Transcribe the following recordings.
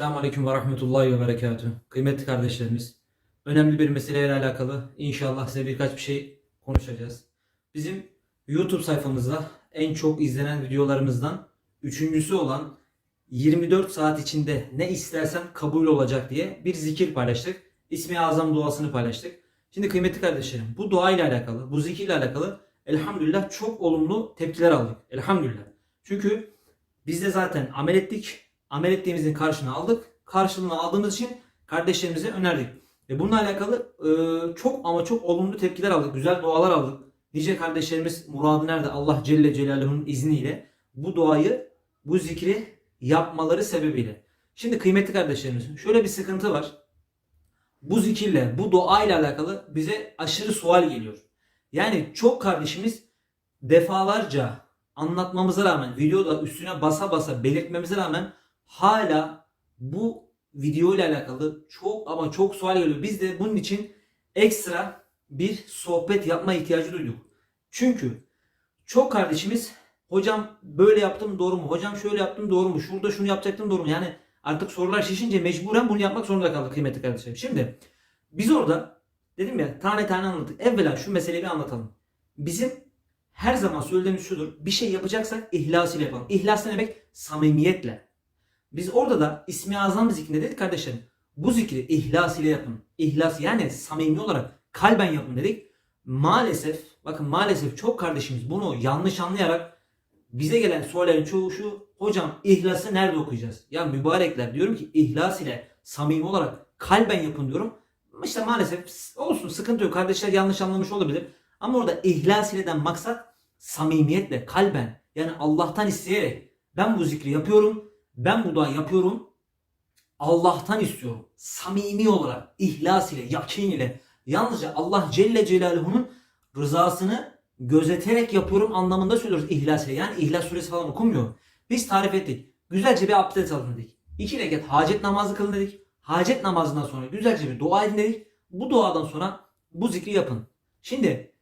Aleyküm ve Rahmetullahi ve Berekatühü. Kıymetli kardeşlerimiz, önemli bir meseleyle alakalı inşallah size birkaç bir şey konuşacağız. Bizim YouTube sayfamızda en çok izlenen videolarımızdan üçüncüsü olan 24 saat içinde ne istersen kabul olacak diye bir zikir paylaştık. İsmi Azam duasını paylaştık. Şimdi kıymetli kardeşlerim bu dua ile alakalı, bu zikirle alakalı elhamdülillah çok olumlu tepkiler aldık. Elhamdülillah. Çünkü biz de zaten amel ettik. Amel ettiğimizin karşılığını aldık. Karşılığını aldığımız için kardeşlerimize önerdik. Ve bununla alakalı e, çok ama çok olumlu tepkiler aldık. Güzel dualar aldık. Nice kardeşlerimiz muradı nerede Allah Celle Celaluhu'nun izniyle bu duayı, bu zikri yapmaları sebebiyle. Şimdi kıymetli kardeşlerimiz şöyle bir sıkıntı var. Bu zikirle, bu dua ile alakalı bize aşırı sual geliyor. Yani çok kardeşimiz defalarca anlatmamıza rağmen, videoda üstüne basa basa belirtmemize rağmen hala bu video ile alakalı çok ama çok sual geliyor. Biz de bunun için ekstra bir sohbet yapma ihtiyacı duyduk. Çünkü çok kardeşimiz hocam böyle yaptım doğru mu? Hocam şöyle yaptım doğru mu? Şurada şunu yapacaktım doğru mu? Yani artık sorular şişince mecburen bunu yapmak zorunda kaldık kıymetli kardeşlerim. Şimdi biz orada dedim ya tane tane anlattık. Evvela şu meseleyi bir anlatalım. Bizim her zaman söylediğimiz şudur. Bir şey yapacaksak ihlas ile yapalım. İhlas ne demek? Samimiyetle. Biz orada da İsmi Azam zikrinde dedik kardeşlerim. Bu zikri ihlas ile yapın. İhlas yani samimi olarak kalben yapın dedik. Maalesef bakın maalesef çok kardeşimiz bunu yanlış anlayarak bize gelen soruların çoğu şu hocam ihlası nerede okuyacağız? Ya mübarekler diyorum ki ihlas ile samimi olarak kalben yapın diyorum. İşte maalesef olsun sıkıntı yok. Kardeşler yanlış anlamış olabilir. Ama orada ihlas ileden maksat samimiyetle kalben yani Allah'tan isteyerek ben bu zikri yapıyorum. Ben bu duayı yapıyorum. Allah'tan istiyorum. Samimi olarak, ihlas ile, yakin ile yalnızca Allah Celle Celaluhu'nun rızasını gözeterek yapıyorum anlamında söylüyoruz ihlas ile. Yani ihlas suresi falan okunmuyor. Biz tarif ettik. Güzelce bir abdest alın dedik. İki rekat hacet namazı kılın dedik. Hacet namazından sonra güzelce bir dua edin dedik. Bu duadan sonra bu zikri yapın. Şimdi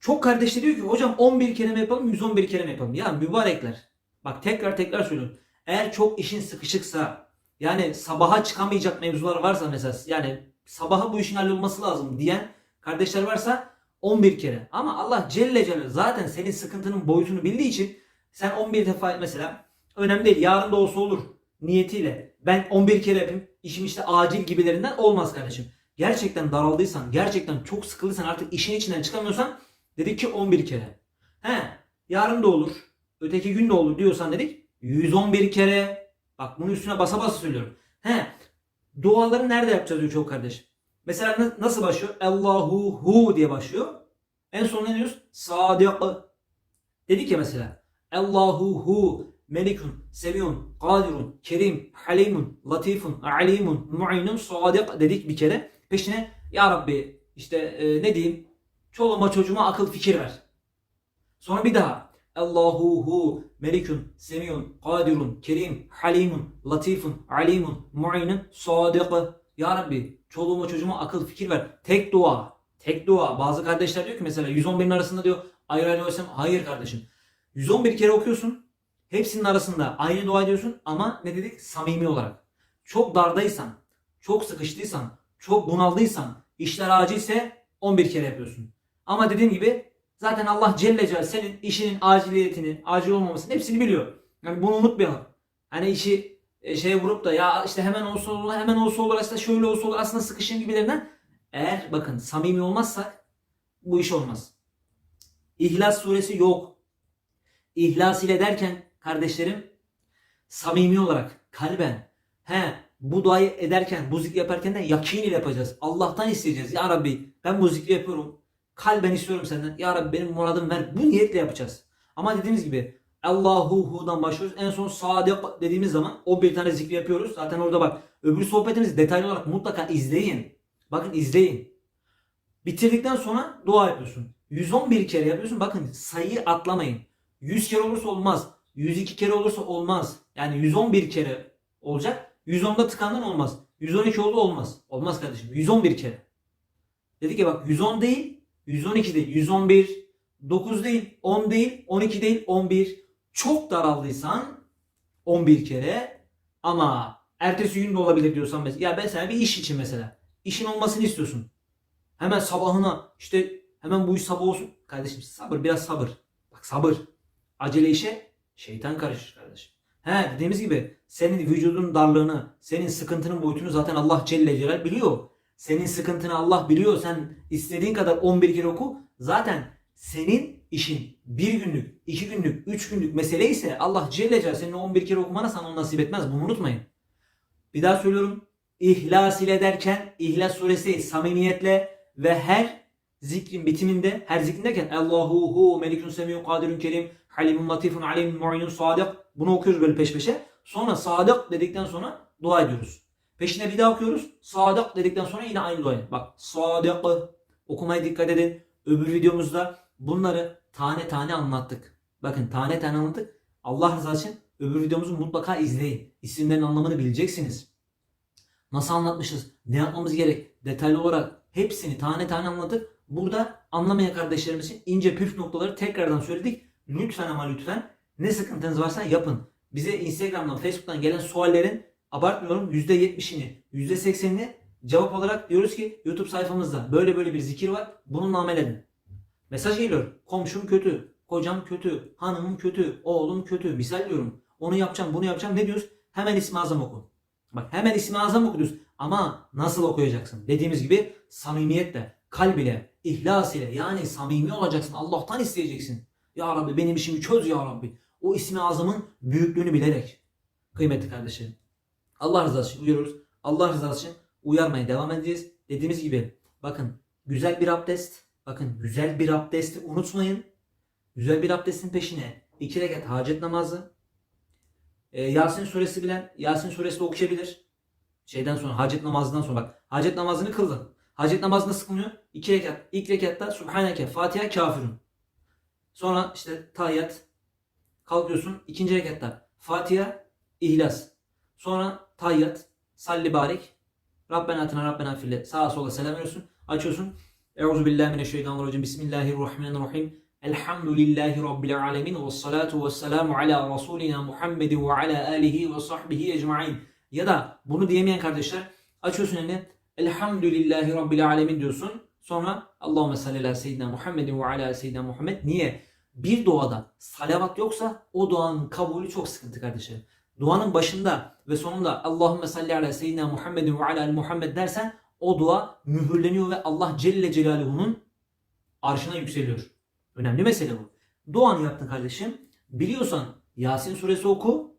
çok kardeşler diyor ki hocam 11 kere mi yapalım 111 kere mi yapalım? Ya mübarekler. Bak tekrar tekrar söylüyorum. Eğer çok işin sıkışıksa yani sabaha çıkamayacak mevzular varsa mesela yani sabaha bu işin hallolması lazım diyen kardeşler varsa 11 kere. Ama Allah Celle Celle zaten senin sıkıntının boyutunu bildiği için sen 11 defa mesela önemli değil. Yarın da olsa olur niyetiyle. Ben 11 kere yapayım. işim işte acil gibilerinden olmaz kardeşim. Gerçekten daraldıysan, gerçekten çok sıkıldıysan artık işin içinden çıkamıyorsan dedik ki 11 kere. He, yarın da olur. Öteki gün de olur diyorsan dedik 111 kere. Bak bunun üstüne basa basa söylüyorum. He, duaları nerede yapacağız diyor çok kardeş. Mesela na- nasıl başlıyor? Allahu hu diye başlıyor. En son ne diyoruz? Sadik. Dedik ya mesela. Allahu hu melikun, seviyun, kadirun, kerim, halimun, latifun, alimun, mu'inun, sadik dedik bir kere. Peşine ya Rabbi işte e, ne diyeyim? Çoluğuma çocuğuma akıl fikir ver. Sonra bir daha. Allahu hu melikun, semiyun, kadirun, kerim, halimun, latifun, alimun, mu'inun, sadik. Ya Rabbi çoluğuma çocuğuma akıl fikir ver. Tek dua. Tek dua. Bazı kardeşler diyor ki mesela 111'in arasında diyor ayrı ayrı olsam hayır kardeşim. 111 kere okuyorsun. Hepsinin arasında aynı dua ediyorsun ama ne dedik? Samimi olarak. Çok dardaysan, çok sıkıştıysan, çok bunaldıysan, işler acilse 11 kere yapıyorsun. Ama dediğim gibi zaten Allah Celle Celaluhu senin işinin aciliyetini, acil olmamasını hepsini biliyor. Yani bunu unutmayalım. Hani işi e, şeye vurup da ya işte hemen olsa olur, hemen olsa olur, aslında şöyle olsa olur, aslında sıkışın gibilerinden eğer bakın samimi olmazsak bu iş olmaz. İhlas suresi yok. İhlas ile derken kardeşlerim samimi olarak kalben he bu duayı ederken bu zikri yaparken de yakin ile yapacağız. Allah'tan isteyeceğiz. Ya Rabbi ben bu zikri yapıyorum. Kalben istiyorum senden. Ya Rabbi benim muradım ver. Bu niyetle yapacağız. Ama dediğimiz gibi Allahu hu'dan başlıyoruz. En son sadik dediğimiz zaman o bir tane zikri yapıyoruz. Zaten orada bak öbür sohbetimizi detaylı olarak mutlaka izleyin. Bakın izleyin. Bitirdikten sonra dua yapıyorsun. 111 kere yapıyorsun. Bakın sayıyı atlamayın. 100 kere olursa olmaz. 102 kere olursa olmaz. Yani 111 kere olacak. 110'da tıkandın olmaz. 112 oldu olmaz. Olmaz kardeşim. 111 kere. Dedik ya bak 110 değil, 112 değil, 111, 9 değil, 10 değil, 12 değil, 11. Çok daraldıysan 11 kere ama Ertesi gün de olabilir diyorsan mesela. Ya mesela bir iş için mesela. İşin olmasını istiyorsun. Hemen sabahına işte hemen bu iş sabah olsun. Kardeşim sabır biraz sabır. Bak sabır. Acele işe şeytan karışır kardeşim. He dediğimiz gibi senin vücudun darlığını, senin sıkıntının boyutunu zaten Allah Celle Celal biliyor. Senin sıkıntını Allah biliyor. Sen istediğin kadar 11 kere oku. Zaten senin işin bir günlük, iki günlük, üç günlük mesele ise Allah Celle Celal senin o 11 kere okumana sana onu nasip etmez. Bunu unutmayın. Bir daha söylüyorum. İhlas ile derken İhlas suresi samimiyetle ve her zikrin bitiminde her zikrin derken Allahu hu melikun semiyun kadirun kerim halimun latifun alimun mu'inun sadık bunu okuyoruz böyle peş peşe. Sonra sadık dedikten sonra dua ediyoruz. Peşine bir daha okuyoruz. Sadık dedikten sonra yine aynı duayı. Bak sadık okumaya dikkat edin. Öbür videomuzda bunları tane tane anlattık. Bakın tane tane anlattık. Allah rızası için öbür videomuzu mutlaka izleyin. İsimlerin anlamını bileceksiniz. Nasıl anlatmışız? Ne yapmamız gerek? Detaylı olarak hepsini tane tane anlattık. Burada anlamayan kardeşlerimiz için ince püf noktaları tekrardan söyledik. Lütfen ama lütfen ne sıkıntınız varsa yapın. Bize Instagram'dan, Facebook'tan gelen suallerin abartmıyorum %70'ini, %80'ini cevap olarak diyoruz ki YouTube sayfamızda böyle böyle bir zikir var. Bununla amel edin. Mesaj geliyor. Komşum kötü, kocam kötü, hanımım kötü, oğlum kötü. Misal diyorum. Onu yapacağım, bunu yapacağım. Ne diyoruz? Hemen ismi azam oku. Bak hemen ismi azam oku diyoruz. Ama nasıl okuyacaksın? Dediğimiz gibi samimiyetle, kalb ile, ihlas ile yani samimi olacaksın. Allah'tan isteyeceksin. Ya Rabbi benim işimi çöz ya Rabbi. O ismi azamın büyüklüğünü bilerek. Kıymetli kardeşlerim. Allah rızası için uyuyoruz. Allah rızası için uyarmaya devam edeceğiz. Dediğimiz gibi bakın güzel bir abdest. Bakın güzel bir abdesti unutmayın. Güzel bir abdestin peşine iki rekat hacet namazı. Ee, Yasin suresi bilen Yasin suresi okuyabilir. Şeyden sonra hacet namazından sonra bak hacet namazını kıldın. Hacet namazı nasıl? İki rekat. İlk rekatta Subhaneke, Fatiha, Kafirun. Sonra işte tahiyyat kalkıyorsun. ikinci rekatta Fatiha, İhlas. Sonra tahiyyat, salli barik. Rabbena atina Rabbena fille. Sağa sola selam veriyorsun. Açıyorsun. Euzu billahi mineşşeytanirracim. Bismillahirrahmanirrahim. Elhamdülillahi Rabbil alemin. Ve salatu ve selamu ala Rasulina Muhammedin ve ala alihi ve sahbihi ecmain. Ya da bunu diyemeyen kardeşler açıyorsun elini. Elhamdülillahi Rabbil alemin diyorsun. Sonra Allahümme salli ala seyyidina Muhammedin ve ala seyyidina Muhammed. Niye? Bir duada salavat yoksa o duanın kabulü çok sıkıntı kardeşlerim. Duanın başında ve sonunda Allahümme salli ala seyyidina Muhammedin ve ala Muhammed dersen o dua mühürleniyor ve Allah Celle Celaluhu'nun arşına yükseliyor. Önemli mesele bu. Duanı yaptın kardeşim. Biliyorsan Yasin suresi oku.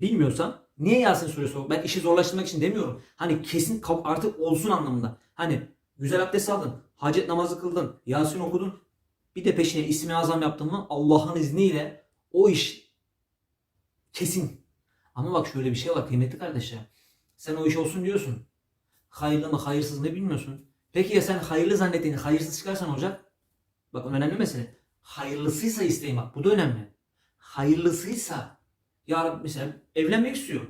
Bilmiyorsan niye Yasin suresi oku? Ben işi zorlaştırmak için demiyorum. Hani kesin artık olsun anlamında. Hani güzel abdest aldın. Hacet namazı kıldın. Yasin okudun. Bir de peşine ismi azam yaptın mı Allah'ın izniyle o iş kesin. Ama bak şöyle bir şey var kıymetli kardeşler. Sen o iş olsun diyorsun. Hayırlı mı hayırsız mı bilmiyorsun. Peki ya sen hayırlı zannettiğini hayırsız çıkarsan olacak? Bak önemli mesele. Hayırlısıysa isteyin bak bu da önemli. Hayırlısıysa ya Rabbi mesela evlenmek istiyor.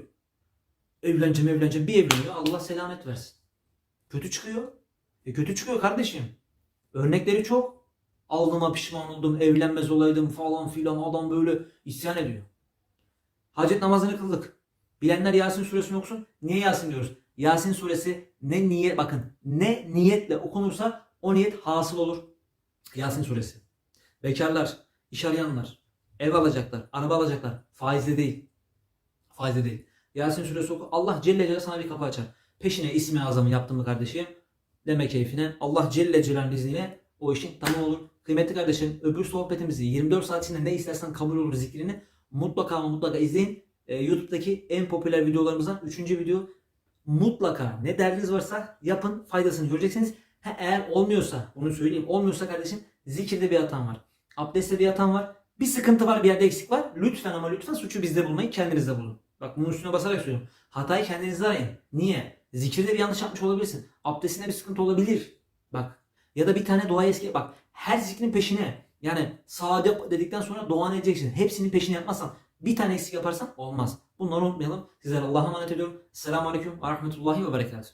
Evleneceğim evleneceğim bir evleniyor Allah selamet versin. Kötü çıkıyor. E kötü çıkıyor kardeşim. Örnekleri çok. Aldığıma pişman oldum, evlenmez olaydım falan filan adam böyle isyan ediyor. Hacet namazını kıldık. Bilenler Yasin suresini okusun. Niye Yasin diyoruz? Yasin suresi ne niyet bakın ne niyetle okunursa o niyet hasıl olur. Yasin suresi. Bekarlar, iş arayanlar, ev alacaklar, araba alacaklar. Faizle değil. Faizle değil. Yasin suresi oku. Allah Celle Celaluhu sana bir kapı açar. Peşine ismi azamı yaptın mı kardeşim? Deme keyfine. Allah Celle Celaluhu'nun izniyle o işin tamam olur. Kıymetli kardeşim öbür sohbetimizi 24 saat içinde ne istersen kabul olur zikrini mutlaka mutlaka izleyin. Ee, YouTube'daki en popüler videolarımızdan 3. video mutlaka ne derdiniz varsa yapın faydasını göreceksiniz. Ha, eğer olmuyorsa onu söyleyeyim olmuyorsa kardeşim zikirde bir hatan var. Abdestte bir hatan var. Bir sıkıntı var bir yerde eksik var. Lütfen ama lütfen suçu bizde bulmayın kendinizde bulun. Bak bunun üstüne basarak söylüyorum. Hatayı kendinizde arayın. Niye? Zikirde bir yanlış yapmış olabilirsin. Abdestinde bir sıkıntı olabilir. Bak ya da bir tane dua eski bak her zikrin peşine yani sadık dedikten sonra dua edeceksin. Hepsinin peşine yapmazsan bir tane eksik yaparsan olmaz. Bunları unutmayalım. Sizlere Allah'a emanet ediyorum. Selamun Aleyküm ve Rahmetullahi ve Berekatuhu.